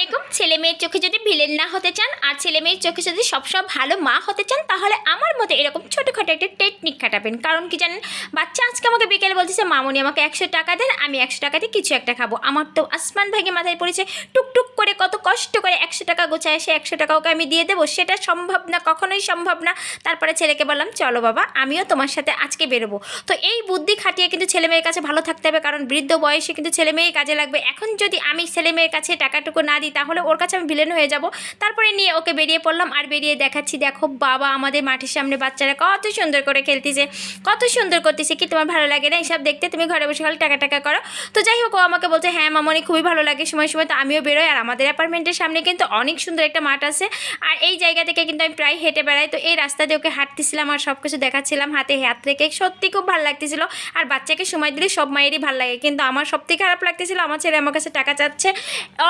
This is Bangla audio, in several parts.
আলাইকুম। ছেলে মেয়ের চোখে যদি ভিলেন না হতে চান আর ছেলে মেয়ের চোখে যদি সবসময় ভালো মা হতে চান, তাহলে আমার মতো এরকম ছোটোখাটো একটা টেকনিক খাটাবেন। কারণ কি জানেন, বাচ্চা আজকে আমাকে বিকেলে বলতেছে, মামনি, আমাকে একশো টাকা দেন, আমি একশো টাকা দিয়ে কিছু একটা খাব। আমার তো আসমান ভাগে মাথায় পড়েছে, টুকটুক করে কত কষ্ট করে একশো টাকা গোছায়, সে একশো টাকা ওকে আমি দিয়ে দেবো। সেটা সম্ভব না, কখনোই সম্ভব না। তারপরে ছেলেকে বললাম, চলো বাবা, আমিও তোমার সাথে আজকে বেরোবো। তো এই বুদ্ধি খাটিয়ে কিন্তু ছেলে মেয়ের কাছে ভালো থাকতে হবে, কারণ বৃদ্ধ বয়সে কিন্তু ছেলে মেয়েই কাজে লাগবে। এখন যদি আমি ছেলে মেয়ের কাছে টাকাটুকু না দিই তাহলে ওর কাছে আমি ভিলেন হয়ে যাব। তারপরে নিয়ে ওকে বেরিয়ে পড়লাম আর বেরিয়ে দেখাচ্ছি, দেখো বাবা আমাদের মাঠের সামনে বাচ্চারা কত সুন্দর করে খেলতেছে, কত সুন্দর করতেছে কি তোমার ভালো লাগে না এইসব দেখতে? তুমি ঘরে বসে খালি টাকা টাকা করো। তো যাই হোক, ও আমাকে বলছে হ্যাঁ মামনি, খুবই ভালো লাগে সময় সময়। তো আমিও বেরোই আর আমাদের অ্যাপার্টমেন্টের সামনে কিন্তু অনেক সুন্দর একটা মাঠ আছে। আর এই জায়গা থেকে কিন্তু আমি প্রায় হেঁটে বেড়াই। তো এই রাস্তা দিয়ে ওকে হাঁটতেছিলাম আর সব কিছু দেখাচ্ছিলাম হাতে। হাত রেখে সত্যি খুব ভালো লাগতেছিল। আর বাচ্চাকে সময় দিলে সব মায়েরই ভালো লাগে। কিন্তু আমার থেকে খারাপ লাগতেছিল, আমার ছেলে আমার কাছে টাকা চাচ্ছে।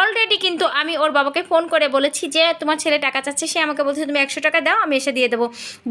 অলরেডি কিন্তু আমি ওর বাবাকে ফোন করে বলেছি যে, তোমার ছেলে টাকা চাচ্ছে, সে আমাকে বলছে, তুমি একশো টাকা দাও, আমি এসে দিয়ে দেবো।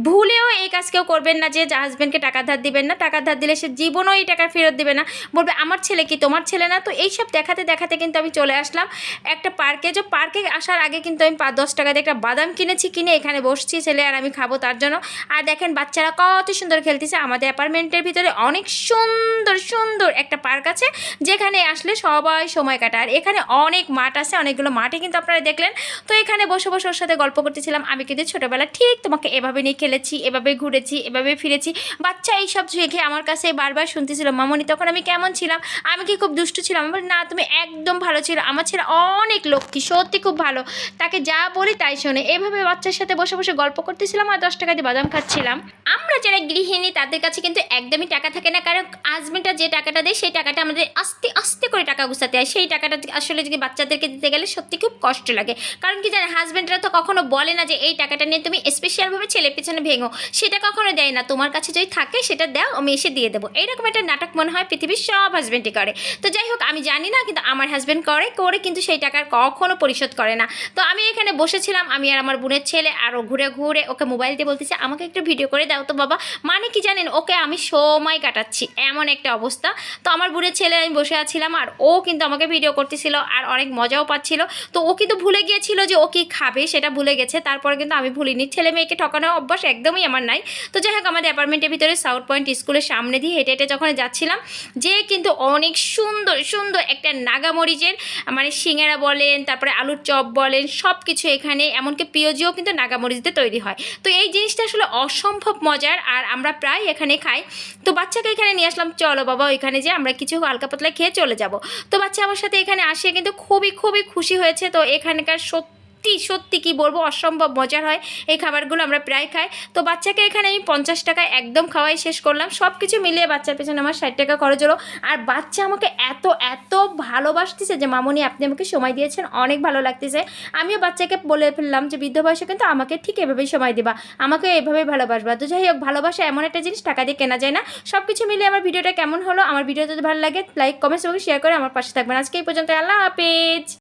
ভুলেও এই কাজ কেউ করবেন না যে হাজব্যান্ডকে টাকা ধার দিবেন না। টাকা ধার দিলে সে জীবনও এই টাকা ফেরত দেবে না। বলবে, আমার ছেলে কি তোমার ছেলে না? তো এইসব দেখাতে দেখাতে কিন্তু আমি চলে আসলাম। একটা পার্কে, যে পার্কে আসার আগে কিন্তু আমি পাঁচ, দশ টাকা দিয়ে একটা বাদাম কিনেছি, কিনে এখানে বসছি ছেলে, আর আমি খাব তার জন্য। আর দেখেন, বাচ্চারা কত সুন্দর খেলতেছে। আমাদের অ্যাপার্টমেন্টের ভিতরে অনেক সুন্দর সুন্দর একটা পার্ক আছে, যেখানে আসলে সবাই সময় কাটায়। আর এখানে অনেক মাঠ আছে অনেকগুলো মাঠে কিন্তু আপনারা দেখলেন। তো এখানে বসে বসে ওর সাথে গল্প করতেছিলাম। আমি কিন্তু ছোটোবেলা ঠিক তোমাকে এভাবে নিয়ে খেলেছি, এভাবে ঘুরেছি, এভাবে ফিরেছি। বাচ্চা এইসব দেখে আমার কাছে বারবার শুনতেছিল, মামনি, তখন আমি কেমন ছিলাম? আমি কি খুব দুষ্টু ছিলাম? বলি, না, তুমি একদম ভালো ছিল। আমার ছেলে অনেক লক্ষ্মী, সত্যি খুব ভালো। তাকে যা বলি তাই শোনে। এভাবে বাচ্চার সাথে বসে বসে গল্প করতেছিলাম আর দশ টাকা দিয়ে বাদাম খাচ্ছিলাম। আমরা যারা গৃহিণী, তাদের কাছে কিন্তু একদমই টাকা থাকে না। কারণ হাজবেন্ডটা যে টাকাটা দেয়, সেই টাকাটা আমাদের আস্তে আস্তে করে টাকা গুছাতে হয়। সেই টাকাটা আসলে যদি বাচ্চাদেরকে দিতে গেলে সত্যি খুব কষ্ট লাগে। কারণ কি জানে হাজবেন্ডরা তো কখনো বলে না যে, এই টাকাটা নিয়ে তুমি স্পেশালভাবে ছেলের পেছনে ভেঙো। সেটা কখনো দেয় না। তোমার কাছে যদি থাকে, সেটা দাও, আমি এসে দিয়ে দেবো। এইরকম একটা নাটক মনে হয় পৃথিবীর সব হাজব্যান্ডই করে। তো যাই হোক, আমি জানি না, কিন্তু আমার হাজব্যান্ড করে করে কিন্তু সেই টাকার কখনো পরিশোধ করে না। তো আমি এখানে বসেছিলাম, আমি আর আমার বোনের ছেলে আরও ঘুরে ঘুরে ওকে মোবাইল দিয়ে বলতেছে, আমাকে একটু ভিডিও করে দাও তো বাবা। মানে কি জানেন, ওকে আমি সময় কাটাচ্ছি, এমন একটা অবস্থা। তো আমার বোনের ছেলে, আমি বসে আছিলাম, আর ও কিন্তু আমাকে ভিডিও করতেছিল, আর অনেক মজাও পাচ্ছিল। তো ও কিন্তু ভুলে গিয়েছিল যে ও কি খাবে, সেটা ভুলে গেছে। তারপরে কিন্তু আমি ভুলিনি। ছেলে মেয়েকে ঠকানোর অভ্যাস একদমই আমার নাই। তো যাই হোক, আমাদের অ্যাপার্টমেন্টের ভিতরে সাউথ পয়েন্ট স্কুলের সামনে দিয়ে হেঁটে হেঁটে যখন যাচ্ছিলাম, যে কিন্তু অনেক সুন্দর সুন্দর একটা নাগামরিচের মানে সিঙ্গারা বলেন, তারপরে আলুর চপ বলেন সব কিছু এখানে। এমনকি পিওজিও কিন্তু নাগামরিচ দিয়ে তৈরি হয়। তো এই জিনিসটা অসম্ভব মজার আর আমরা প্রায় এখানে খাই। তো বাচ্চাকে এখানে নিয়ে আসলাম। চলো বাবা, ওইখানে যে আমরা কিছু হালকা পাতলা খেয়ে চলে যাব। তো বাচ্চা আমার সাথে এখানে আসে, কিন্তু খুবই খুবই খুশি হয়েছে। তো এখানকার সত্যি সত্যি সত্যি কি বলব? অসম্ভব মজার হয় এই খাবারগুলো আমরা প্রায় খাই। তো বাচ্চাকে এখানে আমি পঞ্চাশ টাকায় একদম খাওয়াই শেষ করলাম। সব কিছু মিলিয়ে বাচ্চার পেছনে আমার ষাট টাকা খরচ হলো। আর বাচ্চা আমাকে এত এত ভালোবাসতেছে যে, মামনি, আপনি আমাকে সময় দিয়েছেন, অনেক ভালো লাগতেছে। আমিও বাচ্চাকে বলে ফেললাম যে, বৃদ্ধ বয়সে কিন্তু আমাকে ঠিক এভাবেই সময় দিবা। আমাকে এভাবেই ভালোবাসবা। তো যাই হোক, ভালোবাসা এমন একটা জিনিস, টাকা দিয়ে কেনা যায় না। সব কিছু মিলিয়ে আমার ভিডিওটা কেমন হলো? আমার ভিডিও যদি ভালো লাগে, লাইক, কমেন্টস এবং শেয়ার করে আমার পাশে থাকবেন। আজকে এই পর্যন্ত আল্লাহ হাফেজ!